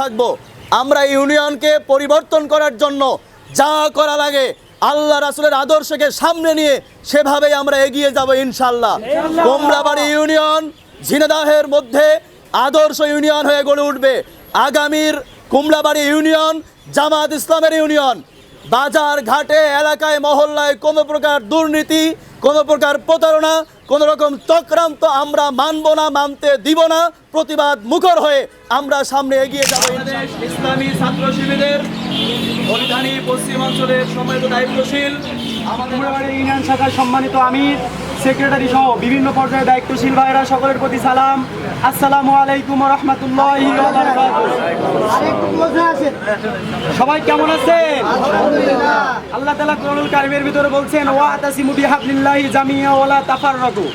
থাকব। আমরা ইউনিয়নকে পরিবর্তন করার জন্য যা করা লাগে আল্লাহ রাসুলের আদর্শকে সামনে নিয়ে সেভাবেই আমরা এগিয়ে যাব ইনশাল্লাহ কোমরাবাড়ি ইউনিয়ন ঝিনাদাহের মধ্যে আদর্শ ইউনিয়ন হয়ে গড়ে উঠবে। আগামীর কুমড়াবাড়ি ইউনিয়ন জামাত ইসলামের ইউনিয়ন বাজার ঘাটে এলাকায় মহল্লায় কোনো প্রকার দুর্নীতি কোনো প্রকার প্রতারণা কোনো রকম চক্রান্ত আমরা মানব না, মানতে দিব না। প্রতিবাদ মুখর হয়ে আমরা সামনে এগিয়ে যাব ইসলামী ছাত্র শিবিরের অঞ্চলের পশ্চিমাঞ্চলের সম্মানিত দায়িত্বশীল ইউনিয়ন শাখার সম্মানিত আমির সেক্রেটারি সহ বিভিন্ন পর্যায়ে দায়িত্বশীল ভাইরা সকলের প্রতি সালাম। আসসালামু আলাইকুম রহমতুল্লাহ সবাই কেমন আছেন? আল্লাহ তালা কোরআনুল কারিমের ভিতরে বলছেন ওয়া তাসিমু বিহাবলিল্লাহি জামিয়া ওয়ালা তাফাররাকু।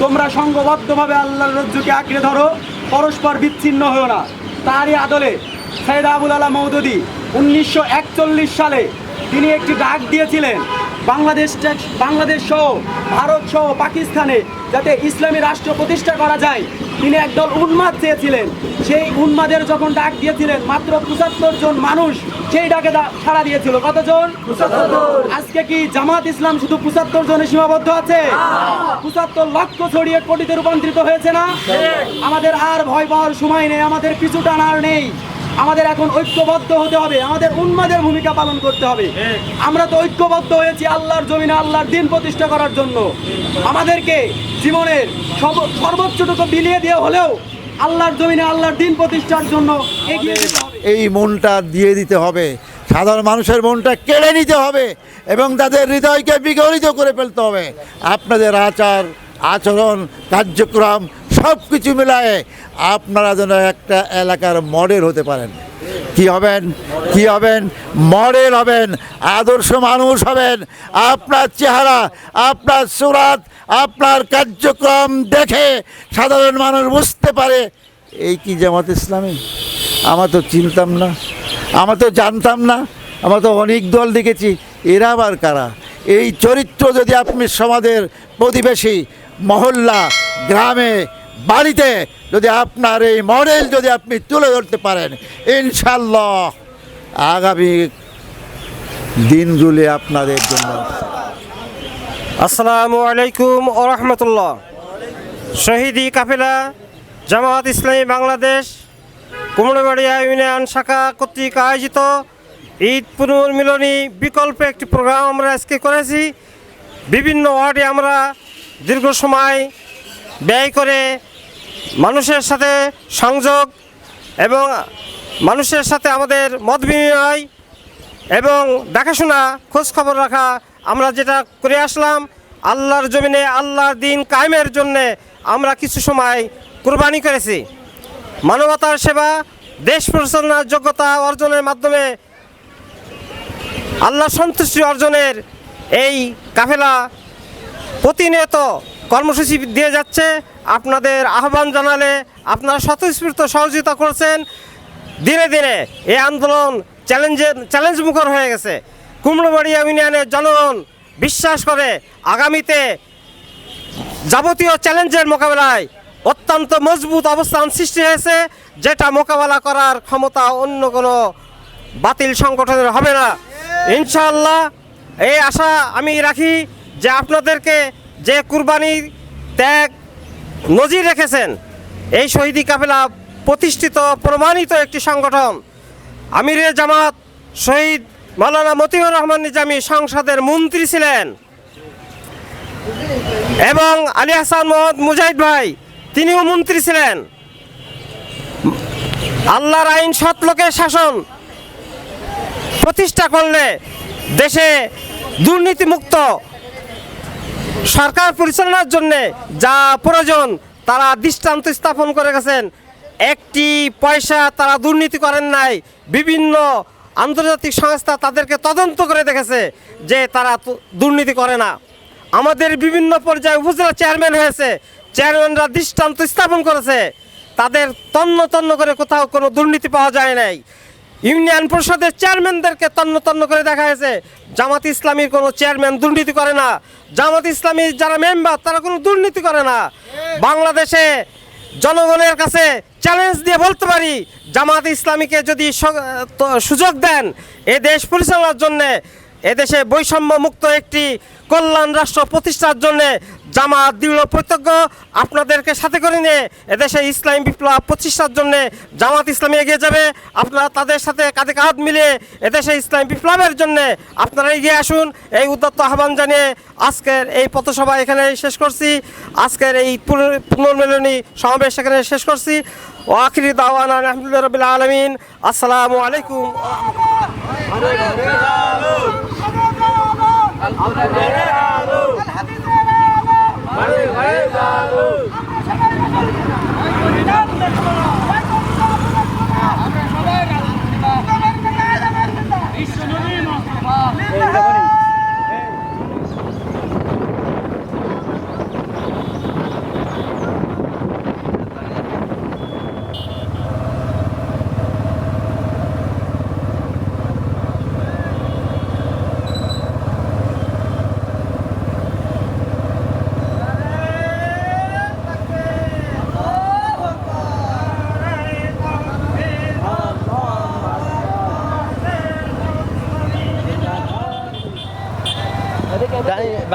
তোমরা সংঘবদ্ধভাবে আল্লাহর রজ্জুকে আঁকড়ে ধরো পরস্পর বিচ্ছিন্ন হও না। তারই আদলে সৈয়দ আবুল আলা মৌদুদি উনিশশো একচল্লিশ সালে তিনি একটি ডাক দিয়েছিলেন বাংলাদেশ বাংলাদেশ সহ ভারত সহ পাকিস্তানে যাতে ইসলামী রাষ্ট্র প্রতিষ্ঠা করা যায় তিনি একদল উন্মাদ চেয়েছিলেন। সেই উন্মাদের যখন ডাক দিয়েছিলেন মাত্র পঁচাত্তর জন মানুষ সেই ডাকে সাড়া দিয়েছিল। কতজন? আজকে কি জামাত ইসলাম শুধু পঁচাত্তর জনে সীমাবদ্ধ আছে? পঁচাত্তর লক্ষ ছড়িয়ে কোটিতে রূপান্তরিত হয়েছে না? আমাদের আর ভয় পাওয়ার সময় নেই আমাদের পিছু টানার নেই। আমাদের এখন ঐক্যবদ্ধ হতে হবে, আমাদের উন্মাদের ভূমিকা পালন করতে হবে। আমরা তো ঐক্যবদ্ধ হয়েছি আল্লাহর জমিনে, আল্লাহর দিন প্রতিষ্ঠা করার জন্য। আমাদেরকে জীবনের সর্বোচ্চটুকু বিলিয়ে দিয়ে হলেও আল্লাহর জমিনে, আল্লাহর দিন প্রতিষ্ঠার জন্য এগিয়ে যেতে হবে। এই মনটা দিয়ে দিতে হবে। সাধারণ মানুষের মনটা কেড়ে নিতে হবে এবং তাদের হৃদয়কে বিগলিত করে ফেলতে হবে। আপনাদের আচার, আচরণ, কার্যক্রম সব কিছু মিলায়ে আপনারা যেন একটা এলাকার মডেল হতে পারেন। কি হবেন? কি হবেন? মডেল হবেন। আদর্শ মানুষ হবেন। আপনার চেহারা, আপনার সুরাত, আপনার কার্যক্রম দেখে সাধারণ মানুষ বুঝতে পারে, এই কি জামাত ইসলামী? আমরা তো চিনতাম না। আমরা তো জানতাম না। আমরা তো অনেক দল দেখেছি। এরা আবার কারা? এই চরিত্র যদি আপনি সমাজের প্রতিবেশী মহল্লা, গ্রামে বাড়িতে যদি আপনার এই মডেল যদি আপনি তুলে ধরতে পারেন, ইনশাল্লাহ আগামী দিনগুলি আপনাদের জন্য আসসালামু আলাইকুম রহমতুল্লাহ। শহীদি কাফেলা জামাত ইসলামী বাংলাদেশ, কুমড়াবাড়িয়া ইউনিয়ন শাখা কর্তৃক আয়োজিত ঈদ পুনর্মিলনী বিকল্প একটি প্রোগ্রাম আমরা আজকে করেছি। বিভিন্ন ওয়ার্ডে আমরা দীর্ঘ সময় ব্যয় করে মানুষের সাথে সংযোগ এবং মানুষের সাথে আমাদের মত বিনিময় এবং দেখাশোনা খবর রাখা। আমরা যেটা করে আসলাম, আল্লাহর জমিনে আল্লাহর দিন কায়েমের জন্যে আমরা কিছু সময় কোরবানি করেছি। মানবতার সেবা, দেশ পরিচালনার যোগ্যতা অর্জনের মাধ্যমে আল্লাহ সন্তুষ্টি অর্জনের এই কাফেলা প্রতিনিয়ত কর্মসূচি দিয়ে যাচ্ছে। আপনাদের আহ্বান জানালে আপনারা স্বতঃস্ফূর্ত সহযোগিতা করছেন। দিনে দিনে এই আন্দোলন চ্যালেঞ্জের চ্যালেঞ্জ মুখর হয়ে গেছে। কুমড়োবাড়িয়া ইউনিয়নের জনগণ বিশ্বাস করে আগামীতে যাবতীয় চ্যালেঞ্জের মোকাবেলায় অত্যন্ত মজবুত অবস্থান সৃষ্টি হয়েছে। যেটা মোকাবেলা করার ক্ষমতা অন্য কোনো বাতিল সংগঠনের হবে না। ইনশাআল্লাহ, এই আশা আমি রাখি যে আপনাদেরকে যে কুরবানি ত্যাগ নজির রেখেছেন, এই শহীদি কাফেলা প্রতিষ্ঠিত, প্রমাণিত একটি সংগঠন, আমিরে জামাত শহীদ মাওলানা মতিউর রহমান নিজামী সংসদের মন্ত্রী ছিলেন। এবং আলী হাসান মোহাম্মদ মুজাহিদ ভাই, তিনিও মন্ত্রী ছিলেন। আল্লাহর আইন সৎ লোকের শাসন প্রতিষ্ঠা করলে দেশে দুর্নীতিমুক্ত সরকার পরিচালনার জন্য যা প্রয়োজন, তারা দৃষ্টান্ত স্থাপন করে গেছেন। একটি পয়সা তারা দুর্নীতি করেন নাই, বিভিন্ন আন্তর্জাতিক সংস্থা তাদেরকে তদন্ত করে দেখেছে যে তারা দুর্নীতি করে না। আমাদের বিভিন্ন পর্যায়ে উপজেলা চেয়ারম্যান হয়েছে, চেয়ারম্যানরা দৃষ্টান্ত স্থাপন করেছে। তাদের তন্ন তন্ন করে কোথাও কোনো দুর্নীতি পাওয়া যায় নাই। ইউনিয়ন পরিষদের চেয়ারম্যানদেরকে তন্ন তন্ন করে দেখা হয়েছে জামাত ইসলামীর কোনো চেয়ারম্যান দুর্নীতি করে না। জামাত ইসলামীর যারা মেম্বার, তারা কোনো দুর্নীতি করে না। বাংলাদেশে জনগণের কাছে চ্যালেঞ্জ দিয়ে বলতে পারি, জামাত ইসলামীকে যদি সুযোগ দেন, এ দেশ পরিচালনার জন্যে এদেশে বৈষম্য মুক্ত একটি কল্যাণ রাষ্ট্র প্রতিষ্ঠার জন্য জামাত দৃঢ় প্রত্যজ্ঞ আপনাদেরকে সাথে করে নিয়ে এদেশে ইসলাম বিপ্লব প্রতিষ্ঠার জন্য জামাত ইসলামী এগিয়ে যাবে। আপনারা তাদের সাথে কাঁধে কাঁধ মিলিয়ে এদেশে ইসলাম বিপ্লবের জন্য আপনারা এগিয়ে আসুন। এই উদ্যত্ত আহ্বান জানিয়ে আজকের এই পথসভা এখানে শেষ করছি। আজকের এই পুনর- পুনর্মিলনী সমাবেশ এখানে শেষ করছি। ও আখিরি দাওয়ান আলহামদুলিল্লাহ রবিল আলমিন। আসসালামু আলাইকুম চালু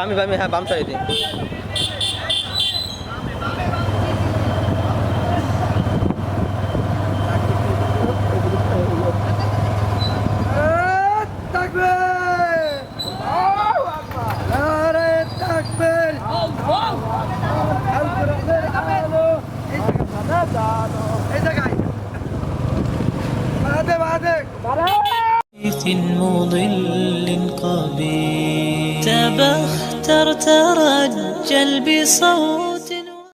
বামে বামে হ্যাঁ বাম সাইডে مضل ترى بصوت صور